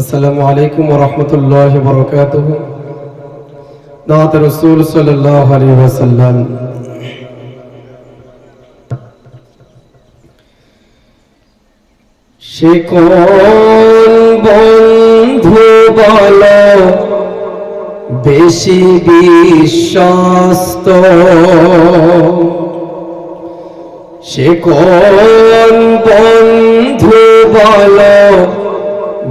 আসসালামু আলাইকুম ওরহমতুল্লাহ বরকাত সে বন্ধু বল বেশি বিশ্বস্ত। সে বন্ধু বল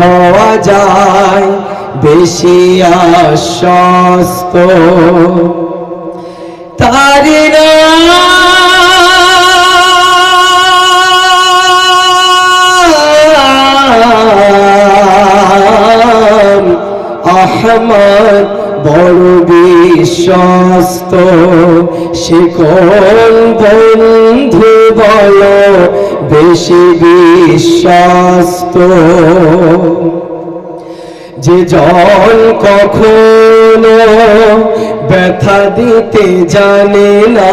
হওয়া যায় বেশি আশ্বস্ত। তারি আহমদ বড় বিশ্বস্ত সে কোন বন্ধু বল বেশি বিশ্বস্ত। যে জল কখনো ব্যথা দিতে জানে না,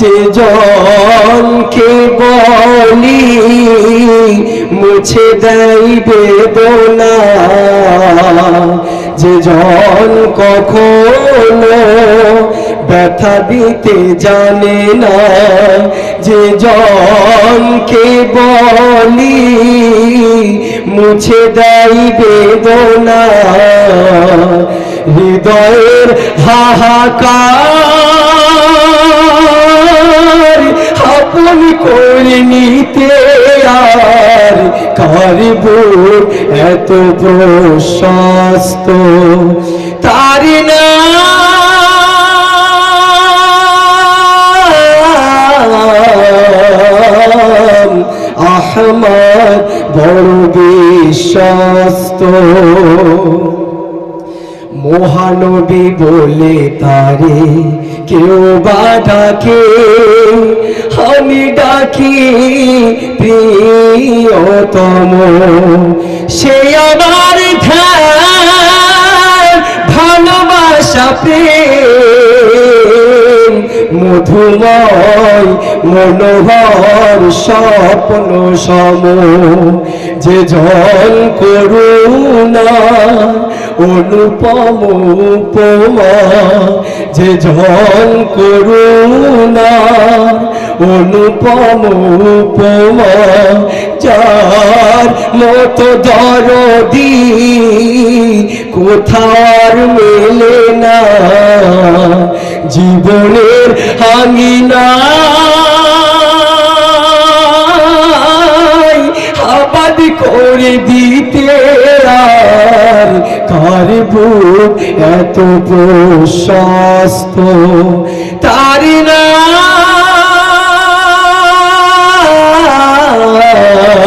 যে জলকে বলি মুছে দেয় বেদনা। যে জল কখনো ব্যথা দিতে জানে না যে জলকে বলি, মুছে দেয় বেদনা। হৃদয়ের হাহাকার আপন করে নিতে আর কারিব এত প্রশস্ত? তার নাম বড় বিশ্বস্ত। মহানবী বলে তারে কেউ বা ডাকে, আমি ডাকি প্রিয়তম। সে আমার ভালোবাসা, প্রেম। মধুময় মনোহর স্বপ্ন সম। যে জল করুণা অনুপম উপমা। যে জল করুণা অনুপম উপমা। যার মতো দরদি কোথার মেলে না? জীবনের হাঙ্গিনা আবাদ করে দিতে আর এত প্রশস্ত? তার নাম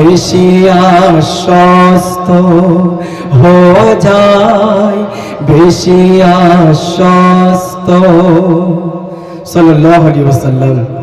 বেশি আশ্বস্ত হওয়া যায় বেশি আশ্বস্ত সাল্লাল্লাহু আলাইহি ওয়াসাল্লাম।